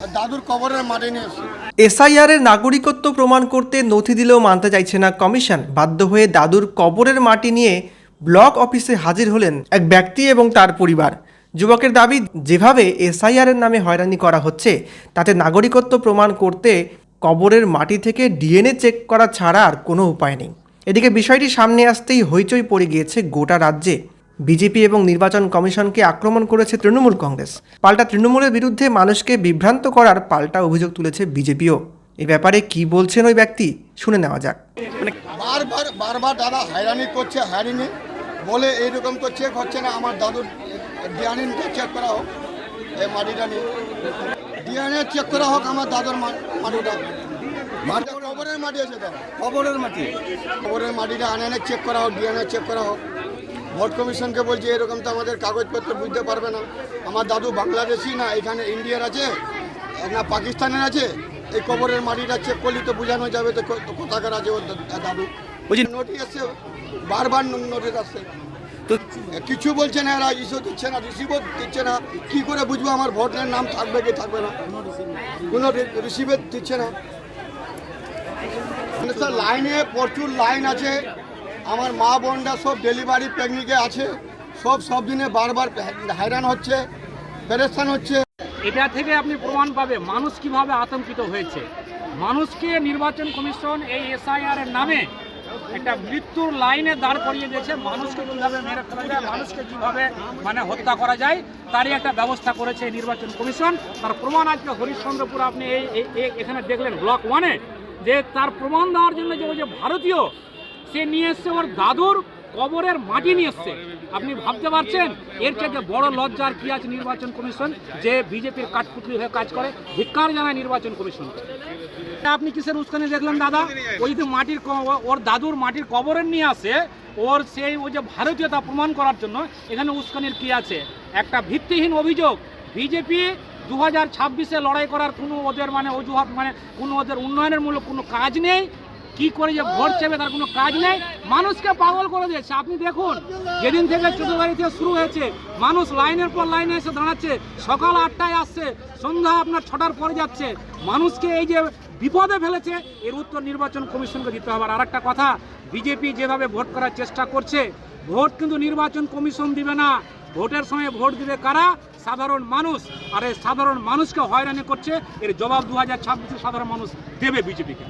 দাদুর কবরের মাটি নিয়ে নাগরিকত্ব প্রমাণ করতে নথি দিলেও মানতে চাইছে না কমিশন। বাধ্য হয়ে দাদুর কবরের মাটি নিয়ে ব্লক অফিসে হাজির হলেন এক ব্যক্তি এবং তার পরিবার। যুবকের দাবি, যেভাবে এসআইআর এর নামে হয়রানি করা হচ্ছে, তাতে নাগরিকত্ব প্রমাণ করতে কবরের মাটি থেকে ডিএনএ চেক করা ছাড়া আর কোনো উপায় নেই। এদিকে বিষয়টি সামনে আসতেই হইচই পড়ে গিয়েছে গোটা রাজ্যে। বিজেপি এবং নির্বাচন কমিশনকে আক্রমণ করেছে তৃণমূল কংগ্রেস। পাল্টা তৃণমূলের বিরুদ্ধে মানুষকে বিভ্রান্ত করার পাল্টা অভিযোগ তুলেছে বিজেপিও। এ ব্যাপারে কি বলছেন ওই ব্যক্তি? শুনে নেওয়া যাক। বারবার বারবার দাদা হয়রানি করছে, হয়রানি। বলে এইরকম তো চেক হচ্ছে না, আমার দাদুর ডিএনএটা চেক করা হোক এই মাটিটা নিয়ে। ডিএনএ চেক করা হোক, আমার দাদুর মাটিটা। মাটিটা কবরের মাটি আছে দাদা। মাটি। কবরের মাটিটা আনে চেক করা হোক ডিএনএ চেক করা হোক। ভোট কমিশনকে বলছি এরকম তো আমাদের কাগজপত্র বুঝতে পারবে না। আমার দাদু বাংলাদেশি না এখানে ইন্ডিয়ার আছে না পাকিস্তানের আছে এই কবরের মাটিটা চেক করলে তো বোঝানো যাবে তো কোথাকার আছে ওর দাদু। বলছি নোটিশ আসছে বারবার নোটিশ আসছে। তো কিছু বলছে না এরা ইস্যু দিচ্ছে না রিসিভও দিচ্ছে না কি করে বুঝব আমার ভোটের নাম থাকবে কি থাকবে না? কোনো রিসিভে দিচ্ছে না। মানে লাইনে প্রচুর লাইন আছে আমার মা বোনরা সব ডেলিভারি পিকনিকে আছে। সব সব দিনে বারবার হয়রান হচ্ছে, পেরেশান হচ্ছে। এটা থেকে আপনি প্রমাণ পাবে মানুষ কীভাবে আতঙ্কিত হয়েছে। মানুষকে নির্বাচন কমিশন এই এসআইআর এর নামে একটা মৃত্যুর লাইনে দাঁড় করিয়ে দিয়েছে। মানুষকে কীভাবে মেরে ফেলা যায়, মানুষকে কীভাবে মানে হত্যা করা যায়, তারই একটা ব্যবস্থা করেছে নির্বাচন কমিশন। তার প্রমাণ আজকে হরিশ্চন্দ্রপুর আপনি এই- এখানে দেখলেন ব্লক ওয়ানে যে তার প্রমাণ দেওয়ার জন্য যে ওই যে ভারতীয় সে নিয়ে এসছে ওর দাদুর কবরের মাটি নিয়ে এসছে। আপনি ভাবতে পারছেন? এর থেকে বড় লজ্জার কি আছে নির্বাচন কমিশন? যে বিজেপির কাঠপুতলি হয়ে কাজ করে, ধিক্কার জানায় নির্বাচন কমিশন। আপনি কিসের উস্কানি দেখলেন, দাদা? ওই যে মাটির ওর দাদুর মাটির কবরের নিয়ে আসে, ওর সেই ওই যে ভারতীয়তা প্রমাণ করার জন্য এখানে উস্কানির কি আছে? একটা ভিত্তিহীন অভিযোগ। বিজেপি দু হাজার ছাব্বিশে লড়াই করার কোনো ওদের মানে অজুহাত মানে কোনো ওদের উন্নয়নের মূলক কোনো কাজ নেই। কি করে যে ভোট চাইবে তার কোনো কাজ নেই? মানুষকে পাগল করে দিয়েছে। আপনি দেখুন, যেদিন থেকে চতুর্বাড়ি থেকে শুরু হয়েছে, মানুষ লাইনের পর লাইনে এসে দাঁড়াচ্ছে, সকাল আটটায় আসছে, সন্ধ্যা আপনার ছটার পরে যাচ্ছে। মানুষকে এই যে বিপদে ফেলেছে, এর উত্তর নির্বাচন কমিশনকে দিতে হবে। আর একটা কথা, বিজেপি যেভাবে ভোট করার চেষ্টা করছে, ভোট কিন্তু নির্বাচন কমিশন দিবে না। ভোটের সময় ভোট দিবে কারা? সাধারণ মানুষ। আর এই সাধারণ মানুষকে হয়রানি করছে, এর জবাব দু হাজার সাধারণ মানুষ দেবে বিজেপিকে।